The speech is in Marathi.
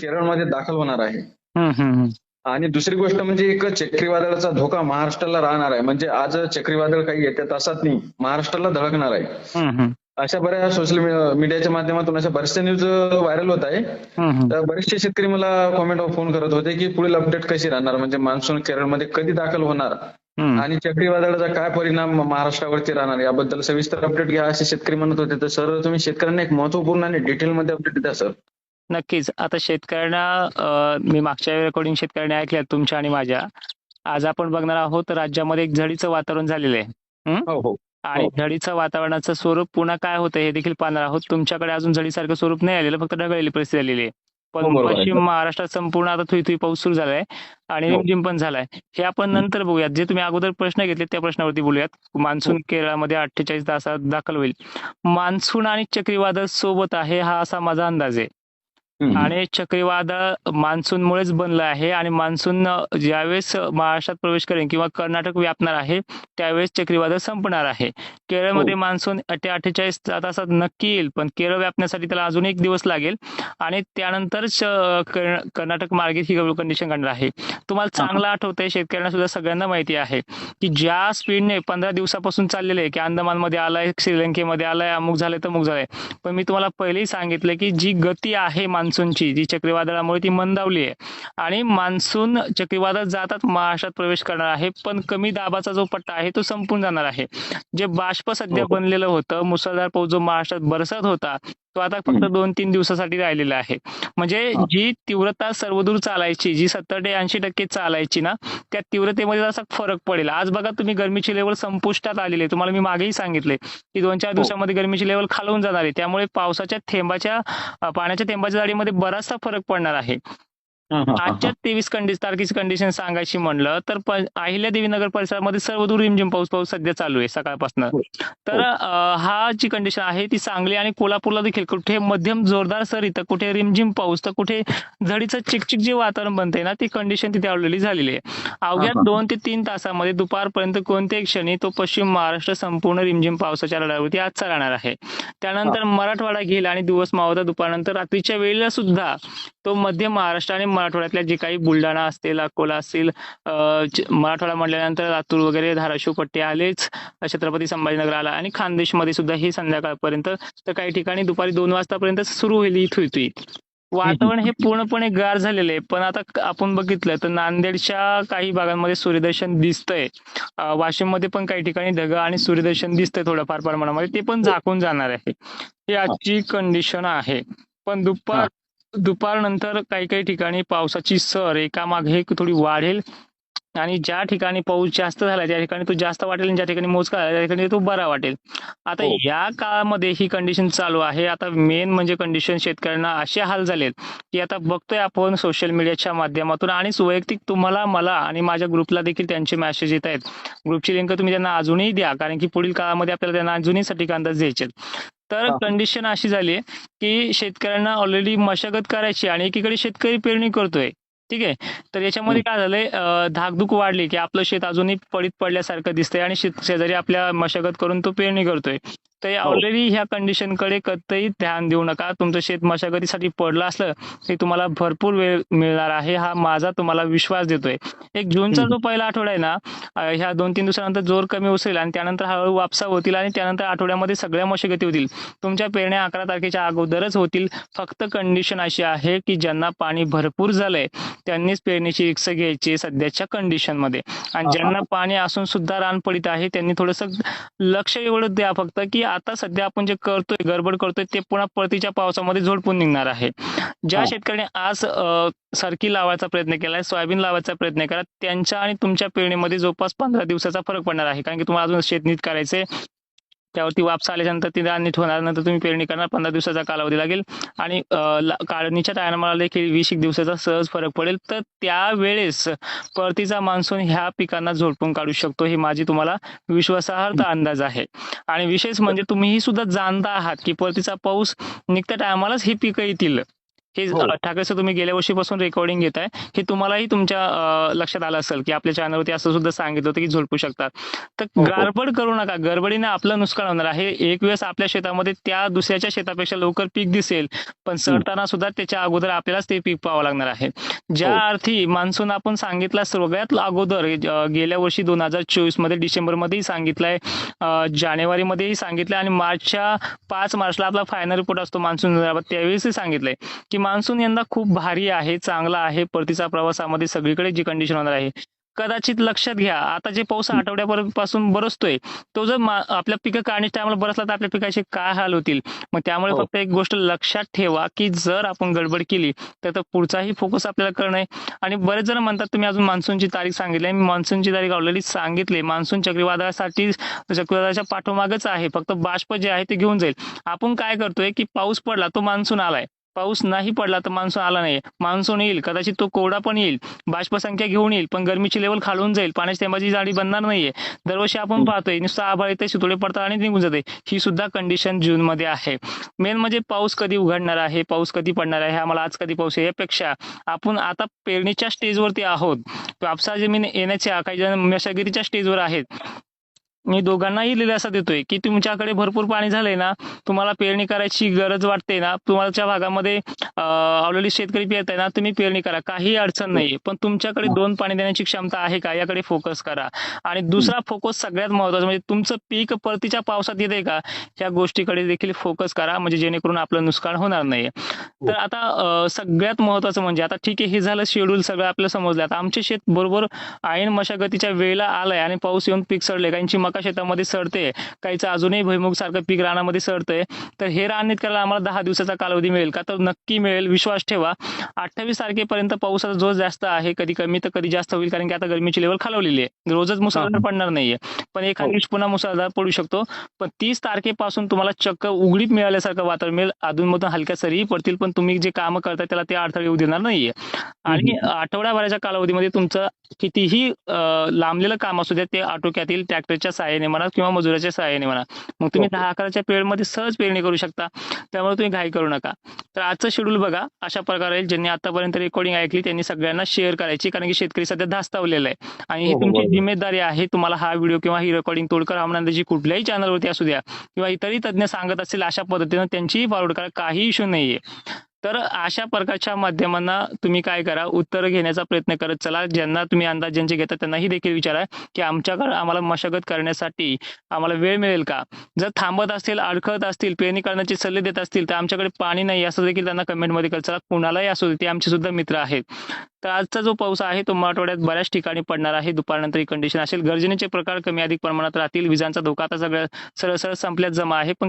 केरळमध्ये दाखल होणार आहे. आणि दुसरी गोष्ट म्हणजे एक चक्रीवादळाचा धोका महाराष्ट्राला राहणार आहे. म्हणजे आज चक्रीवादळ काही येत्या तासात नाही महाराष्ट्राला धडकणार आहे. अशा बऱ्याच सोशल मीडियाच्या माध्यमातून अशा बऱ्याचशा न्यूज व्हायरल होत आहे. तर बरेचसे शेतकरी मला कॉमेंटवर फोन करत होते की पुढील अपडेट कशी राहणार? म्हणजे मान्सून केरळमध्ये कधी दाखल होणार. आणि चक्रीवादळाचा काय परिणाम महाराष्ट्रावरती राहणार? याबद्दल सविस्तर अपडेट घ्या असे शेतकरी म्हणत होते. तर सर तुम्ही शेतकऱ्यांना एक महत्त्वपूर्ण आणि डिटेलमध्ये अपडेट द्या सर. नक्कीच. आता शेतकऱ्यांना मी मागच्या रेकॉर्डिंग शेतकऱ्यांनी ऐकल्या तुमच्या आणि माझ्या. आज आपण बघणार आहोत राज्यामध्ये एक झडीचं वातावरण झालेलं आहे. हो? हो आणि हो. झडीचं वातावरणाचं स्वरूप पुन्हा काय होतं हे देखील पाहणार आहोत. तुमच्याकडे अजून झडीसारखं स्वरूप नाही आलेलं फक्त ढगाळलेली परिस्थिती आलेली आहे. पण. पश्चिम महाराष्ट्रात संपूर्ण आता थुई थुई पाऊस सुरू झालाय आणि. रिमझिम पण झालाय. हे आपण नंतर बघूयात. जे तुम्ही अगोदर प्रश्न घेतले त्या प्रश्नावरती बोलूयात. मान्सून. केरळमध्ये अठ्ठेचाळीस तासात दाखल होईल. मान्सून आणि चक्रीवादळ सोबत आहे हा असा माझा अंदाज आहे. आणि चक्रीवादळ मान्सूनमुळेच बनलं आहे आणि मान्सून ज्यावेळेस महाराष्ट्रात प्रवेश करेल किंवा कर्नाटक व्यापणार आहे त्यावेळेस चक्रीवादळ संपणार आहे केरळमध्ये हो. मान्सून अठ्ठे अठ्ठेचाळीस तासात नक्की येईल पण केरळ व्यापण्यासाठी त्याला अजून एक दिवस लागेल आणि त्यानंतरच कर्नाटक मार्गे ही कंडिशन करणार आहे तुम्हाला. चांगलं आठवतंय शेतकऱ्यांना सुद्धा सगळ्यांना माहिती आहे की ज्या स्पीडने पंधरा दिवसापासून चाललेले आहे की अंदमानमध्ये आलाय श्रीलंकेमध्ये आलाय अमुक झालंय तमुक झालंय पण मी तुम्हाला पहिलेही सांगितलं की जी गती आहे मान्सूनची जी चक्रीवादळामुळे ती मंदावली आहे. आणि मान्सून चक्रीवादळ जातात महाराष्ट्रात प्रवेश करणार आहे. पण कमी दाबाचा जो पट्टा आहे तो संपून जाणार आहे. जे बाष्प सध्या हो. बनलेलं होतं मुसळधार पाऊस जो महाराष्ट्रात बरसत होता तो आता फक्त. दोन तीन दिवसासाठी राहिलेला आहे म्हणजे. जी तीव्रता सर्वदूर चालायची जी सत्तर ते ऐंशी टक्के चालायची ना त्या तीव्रतेमध्ये जसा फरक पडेल आज बघा तुम्ही गरमीची लेवल संपुष्टात आलेली आहे तुम्हाला मी मागेही सांगितले की दोन चार हो. दिवसामध्ये गरमीची लेवल खालवून जाणार आहे त्यामुळे पावसाच्या थेंबाच्या पाण्याच्या थेंबाच्या जाडीमध्ये बराचसा फरक पडणार आहे आजच्या तेवीस कंडिशन तारखेची कंडिशन सांगायची म्हणलं तर प- अहिल्यादेवी नगर परिसरामध्ये सर्वदूर रिमझिम पाऊस पाऊस सध्या चालू आहे सकाळपासून हो. तर हा जी कंडिशन आहे ती सांगली आणि कोल्हापूरला देखील कुठे मध्यम जोरदार सर इथं कुठे रिमझिम पाऊस तर कुठे झडीचं चिकचिक जे वातावरण बनते ना ती कंडिशन तिथे ऑलरेडी झालेली आहे अवघ्या. दोन ते तीन तासामध्ये दुपारपर्यंत कोणत्याही क्षणी तो पश्चिम महाराष्ट्र संपूर्ण रिमझिम पावसाच्या लढावरती आजचा राहणार आहे त्यानंतर मराठवाडा घेईल आणि दिवस मावळता दुपारनंतर रात्रीच्या वेळेला सुद्धा तो मध्य महाराष्ट्र आणि मराठवाड्यातल्या जे काही बुलढाणा असतील अकोला असतील मराठवाडा म्हटल्यानंतर लातूर वगैरे धाराशिव पट्टे आलेच छत्रपती संभाजीनगर आला आणि खानदेशमध्ये सुद्धा ही संध्याकाळपर्यंत तर काही ठिकाणी दुपारी दोन वाजतापर्यंत सुरू होईल इथू इथू वातावरण हे पूर्णपणे गार झालेलं आहे पण आता आपण बघितलं तर नांदेडच्या काही भागांमध्ये सूर्यदर्शन दिसतंय. वाशिममध्ये पण काही ठिकाणी ढग आणि सूर्यदर्शन दिसतंय थोडंफार प्रमाणामध्ये ते पण झाकून जाणार आहे. ही आजची कंडिशन आहे. पण दुपार दुपारनंतर काही काही ठिकाणी पावसाची सर एकामागे एक थोडी वाढेल आणि ज्या ठिकाणी पाऊस जास्त झाला त्या ठिकाणी तो जास्त वाटेल आणि ज्या ठिकाणी मोजका झाला त्या ठिकाणी तो बरा वाटेल आता हो. या काळामध्ये ही कंडिशन चालू आहे आता मेन म्हणजे कंडिशन शेतकऱ्यांना असे हाल झालेत की आता बघतोय आपण सोशल मीडियाच्या माध्यमातून आणि वैयक्तिक तुम्हाला मला आणि माझ्या ग्रुपला देखील त्यांचे मेसेज येत आहेत ग्रुपची लिंक तुम्ही त्यांना अजूनही द्या कारण की पुढील काळामध्ये आपल्याला त्यांना अजूनही सटीक अंदाज द्यायचे. तर. कंडिशन अशी झाली आहे की शेतकऱ्यांना ऑलरेडी मशागत करायची आणि एकीकडे शेतकरी पेरणी करतोय ठीक आहे? तर याच्यामध्ये काय झालंय धाकधूक वाढली की आपलं शेत अजूनही पडीत पडल्यासारखं दिसतंय आणि शेजारी आपल्या मशागत करून तो पेरणी करतोय. तर हो. ऑलरेडी ह्या कंडिशनकडे कधीही ध्यान देऊ नका. तुमचं शेत मशागतीसाठी पडलं असलं की तुम्हाला भरपूर वेळ मिळणार आहे. हा माझा तुम्हाला विश्वास देतोय. एक जूनचा. जो पहिला आठवडा आहे ना ह्या दोन तीन दिवसानंतर जोर कमी उचलेल आणि त्यानंतर हळूहळू वापसा होतील आणि त्यानंतर आठवड्यामध्ये सगळ्या मशागती होतील. तुमच्या पेरण्या अकरा तारखेच्या अगोदरच होतील. फक्त कंडिशन अशी आहे की ज्यांना पाणी भरपूर झालंय. त्यांनीच पेरणीची रिक्स घ्यायची सध्याच्या कंडिशनमध्ये. आणि ज्यांना पाणी असून सुद्धा रान पडित आहे त्यांनी थोडस लक्ष एवढं द्या फक्त की आता सध्या आपण जे करतोय गडबड करतोय ते पुन्हा परतीच्या पावसामध्ये झोडपून निघणार आहे. ज्या हा. शेतकऱ्याने आज सरकी लावायचा प्रयत्न केलाय सोयाबीन लावायचा प्रयत्न करा त्यांच्या आणि तुमच्या पेरणीमध्ये जवळपास पंधरा दिवसाचा फरक पडणार आहे. कारण की तुम्हाला अजून शेत नीट करायचंय त्यावरती वापस आल्याच्यानंतर ती रान नीट होणार नंतर तुम्ही पेरणी करणार पंधरा दिवसाचा कालावधी लागेल. आणि काढणीच्या टायमाला देखील वीस एक दिवसाचा सहज फरक पडेल. तर त्यावेळेस परतीचा मान्सून ह्या पिकांना झोडपून काढू शकतो हे माझी तुम्हाला विश्वासार्ह अंदाज आहे. आणि विशेष म्हणजे तुम्ही ही सुद्धा जाणता आहात की परतीचा पाऊस निघत्या टायमालाच ही पिकं येतील. हे हो. अ, ठाकरे सर तुम्ही गेल्या वर्षीपासून रेकॉर्डिंग घेताय हे तुम्हालाही तुमच्या लक्षात आलं असेल की आपल्या चॅनलवरती असं सुद्धा सांगितलं होतं की झोडपू शकतात तर हो, हो. गडबड करू नका गडबडीने आपलं नुकसान होणार आहे एक वेळेस आपल्या शेतामध्ये त्या दुसऱ्याच्या शेतापेक्षा लवकर पीक दिसेल पण सडताना सुद्धा त्याच्या अगोदर आपल्यालाच ते पीक पाहावं लागणार आहे ज्या. अर्थी मान्सून आपण सांगितला सगळ्यात अगोदर गेल्या वर्षी दोन हजार चोवीसमध्ये डिसेंबर मध्येही सांगितलंय जानेवारीमध्येही सांगितलंय आणि मार्चच्या पाच मार्चला आपला फायनल रिपोर्ट असतो मान्सून संदर्भात त्यावेळेसही सांगितलंय की मान्सून यंदा खूप भारी आहे चांगला आहे. परतीचा प्रवासामध्ये सगळीकडे जी कंडिशन होणार आहे. कदाचित लक्षात घ्या आता जे पाऊस आठवड्यापासून बरसतोय तो जर आपल्या पिकं काढण्याच्या टायमाला बरसला तर आपल्या पिकाचे काय हाल होतील? मग त्यामुळे हो. फक्त एक गोष्ट लक्षात ठेवा की जर आपण गडबड केली तर तो पुढचाही फोकस आपल्याला करणं आहे. आणि बरेच जण म्हणतात तुम्ही अजून मान्सूनची तारीख सांगितली. मी मान्सूनची तारीख ऑलरेडी सांगितली. मान्सून चक्रीवादळासाठी चक्रीवादळाच्या पाठोमागच आहे. फक्त बाष्प जे आहे ते घेऊन जाईल. आपण काय करतोय की पाऊस पडला तो मान्सून आलाय. पाऊस नाही पडला तर मान्सून आला नाही मान्सून येईल कदाचित तो कोरडा पण येईल बाष्प संख्या घेऊन येईल पण गरमीची लेवल खालून जाईल पाण्याची थेंबाची जाडी बनणार नाहीये. दरवर्षी आपण पाहतोय नुसतं आभाळ येते शितोडे पडतात आणि निघून जाते. ही सुद्धा कंडिशन जून मध्ये आहे. मेन म्हणजे पाऊस कधी उघडणार आहे पाऊस कधी पडणार आहे आम्हाला आज कधी पाऊस आहे यापेक्षा आपण आता पेरणीच्या स्टेजवरती आहोत. कापसा जमीन येण्याच्या काही जण मशागतीच्या स्टेजवर आहेत. मी दोघांनाही दिलासा देतोय की तुमच्याकडे भरपूर पाणी झालंय ना तुम्हाला पेरणी करायची गरज वाटते ना तुमच्या भागामध्ये ऑलरेडी शेतकरी पेरताय ना तुम्ही पेरणी करा काही अडचण नाहीये. पण तुमच्याकडे दोन पाणी देण्याची क्षमता आहे का याकडे फोकस करा. आणि दुसरा फोकस सगळ्यात महत्त्वाचा म्हणजे तुमचं पीक परतीच्या पावसात येते का या गोष्टीकडे देखील फोकस करा म्हणजे जेणेकरून आपलं नुकसान होणार नाही तर आता सगळ्यात महत्वाचं म्हणजे आता ठीक आहे हे झालं शेड्यूल सगळं आपल्याला समजलं. आता आमचे शेत बरोबर ऐन मशागतीच्या वेळेला आलंय आणि पाऊस येऊन पीक सडले काहींची मका शेतामध्ये सडते काहीचं अजूनही भुईमुग सारखं पीक रानामध्ये सडतंय तर हे रान नीट करायला आम्हाला दहा दिवसाचा कालावधी मिळेल का? तर नक्की मिळेल. विश्वास ठेवा. अठ्ठावीस तारखेपर्यंत पावसाचा जोर जास्त आहे कधी कमी तर कधी जास्त होईल कारण की आता गरमीची लेवल खालवलेली आहे. रोजच मुसळधार पडणार नाहीये. पण एखाद हो. दिवशी पुन्हा मुसळधार पडू शकतो. पण तीस तारखेपासून तुम्हाला चक्क उघडीप मिळाल्यासारखं वातावरण मिळेल. अधूनमधून हलक्या सरीही पडतील पण तुम्ही जे काम करताय त्याला ते अडथळे येऊ देणार नाहीये. आणि आठवड्याभराच्या कालावधीमध्ये तुमचं कितीही लांबलेलं काम असू द्या ते आटोक्यात येईल ट्रॅक्टरच्या सहाय्याने म्हणा किंवा मजुराच्या सहाय्याने म्हणा. मग तुम्ही. दहा अकराच्या पिरियडमध्ये सहज पेरणी करू शकता. त्यामुळे तुम्ही घाई करू नका. तर आजचं शेड्यूल बघा. अशा प्रकारे ज्यांनी आतापर्यंत रेकॉर्डिंग ऐकली त्यांनी सगळ्यांना शेअर करायची. कारण की शेतकरी सध्या धास्तावलेला आहे. आणि ही हो, हो, तुमची. जिम्मेदारी आहे. तुम्हाला हा व्हिडिओ किंवा ही रेकॉर्डिंग तोडकर आमनंदाची कुठल्याही चॅनलवरती असू द्या. किंवा इतरही तज्ज्ञ सांगत असतील अशा पद्धतीनं त्यांचीही फॉरवर्ड करा. काही इश्यू नाहीये. तर अशा प्रकारच्या माध्यमांना तुम्ही काय करा? उत्तर घेण्याचा प्रयत्न करत चला. ज्यांना तुम्ही अंदाज ज्यांचे घेता त्यांनाही देखील विचारा की आमच्याकडे आम्हाला मशागत करण्यासाठी आम्हाला वेळ मिळेल का? जर थांबत असतील अडखळत असतील पेरणी करण्याचे सल्ले देत असतील तर आमच्याकडे पाणी नाही असं देखील त्यांना कमेंटमध्ये करत चला. कुणालाही असू दे ते आमचे सुद्धा मित्र आहेत. तर आजचा जो पाऊस आहे तो मराठवाड्यात बऱ्याच ठिकाणी पडणार आहे. दुपारनंतर ही कंडिशन असेल. गर्जनेचे प्रकार कमी अधिक प्रमाणात राहतील. विजांचा धोका आता सगळ्या सरळ सरळ संपल्यात जमा आहे. पण